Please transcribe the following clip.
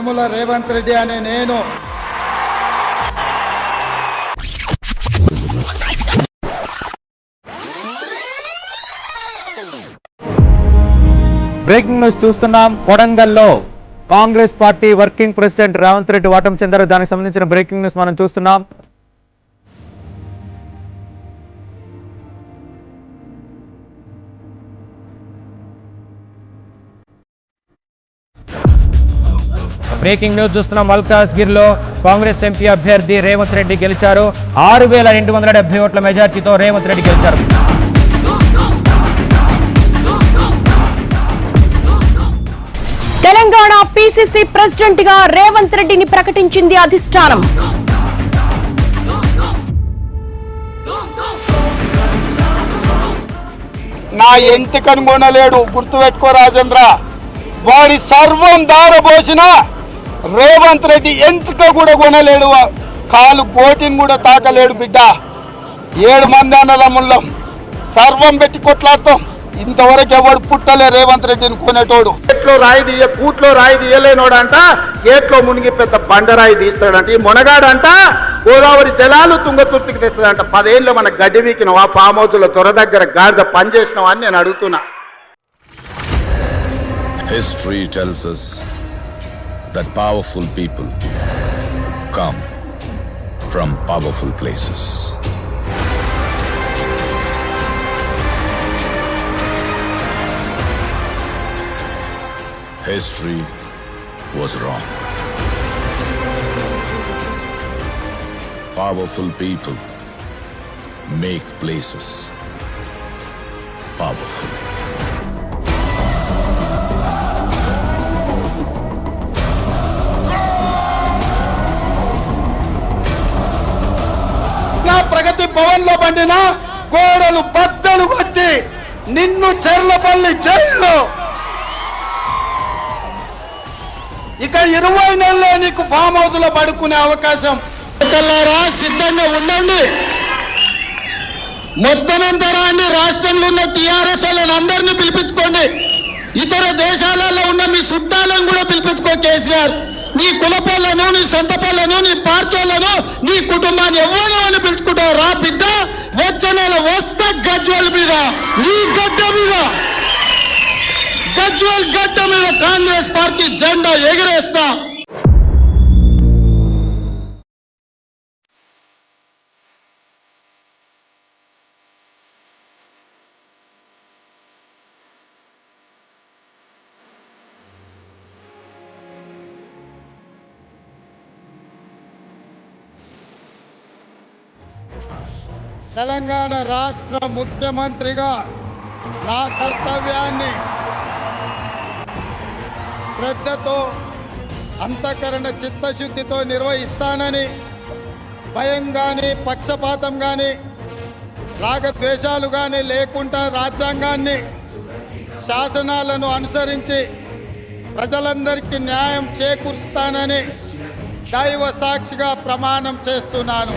యనుమల రేవంత్ రెడ్డి అనే నేను. Breaking news చూస్తున్నాం. కొడంగల్లో Congress party working president Revanth Reddy వాటం చెందారు. దానికి సంబంధించిన బ్రేకింగ్ న్యూస్ మనం చూస్తున్నాం. బ్రేకింగ్ న్యూస్ చూస్తున్నాం. మల్కాజ్గిర్లో కాంగ్రెస్ ఎంపీ అభ్యర్థి రేవంత్ రెడ్డి గెలిచారు. ఆరు వేల రెండు వందల డెబ్బై ఓట్ల మెజార్టీతో రేవంత్ రెడ్డి గెలిచారు. తెలంగాణ పిసిసి ప్రెసిడెంట్గా రేవంత్ రెడ్డిని ప్రకటించింది అధిష్టానం. నా ఎంటికను కొనలేడు గుర్తుపెట్టుకో రాజేంద్ర. వాడి సర్వం దారబోసిన రేవంత్ రెడ్డి ఎంటిక కూడా కొనలేడు. కాలు కోటిని కూడా తాకలేడు బిడ్డ. ఏడు మంది అన్నదమ్ముళ్ళం సర్వం పెట్టి కొట్లాడతాం. ఇంతవరకు ఎవడు పుట్టలే రేవంత్ రెడ్డిని కొనేటోడు. గేట్లో రాయి తీయ కూట్లో రాయి తీయలేనోడంట. గేట్లో మునిగి పెద్ద బండరాయి తీస్తాడంట. ఈ మునగాడంట గోదావరి జలాలు తుంగతుర్తికి తెస్తాడంట. పదేళ్ళు మన గడ్డి వీకినావు ఆ ఫామ్ హౌస్లో దొర దగ్గర గాడిద పని చేసినావు అని నేను అడుగుతున్నా. History tells us that powerful people come from powerful places. History was wrong. Powerful people make places powerful. భవన్లో పండిన గోడలు బద్దలు కొట్టి నిన్ను చెర్లపల్లి జైల్లో. ఇక ఇరవై నెలలో నీకు ఫామ్ హౌస్లో పడుకునే అవకాశం. సిద్ధంగా ఉండండి. మొత్తం అంతా రాండి రాష్ట్రంలో ఉన్న టిఆర్ఎస్ వాళ్ళని అందరినీ పిలిపించుకోండి. ఇతర దేశాలలో ఉన్న మీ చుట్టాలను కూడా పిలిపించుకో కేసీఆర్. నీ కులపల్లను నీ సొంత పళ్ళను నీ పార్టీలను నీ కుటుంబాన్ని ఎవరు అని రా బిడ్డ వచ్చే నెల వస్తా గజ్వల్ మీద నీ గడ్డ మీద. గజ్వల్ గడ్డ మీద కాంగ్రెస్ పార్టీ జెండా ఎగిరేస్తా. తెలంగాణ రాష్ట్ర ముఖ్యమంత్రిగా నా కర్తవ్యాన్ని శ్రద్ధతో అంతఃకరణ చిత్తశుద్ధితో నిర్వహిస్తానని భయం కానీ పక్షపాతం కానీ రాగద్వేషాలు కానీ లేకుండా రాజ్యాంగాన్ని శాసనాలను అనుసరించి ప్రజలందరికీ న్యాయం చేకూరుస్తానని దైవ సాక్షిగా ప్రమాణం చేస్తున్నాను.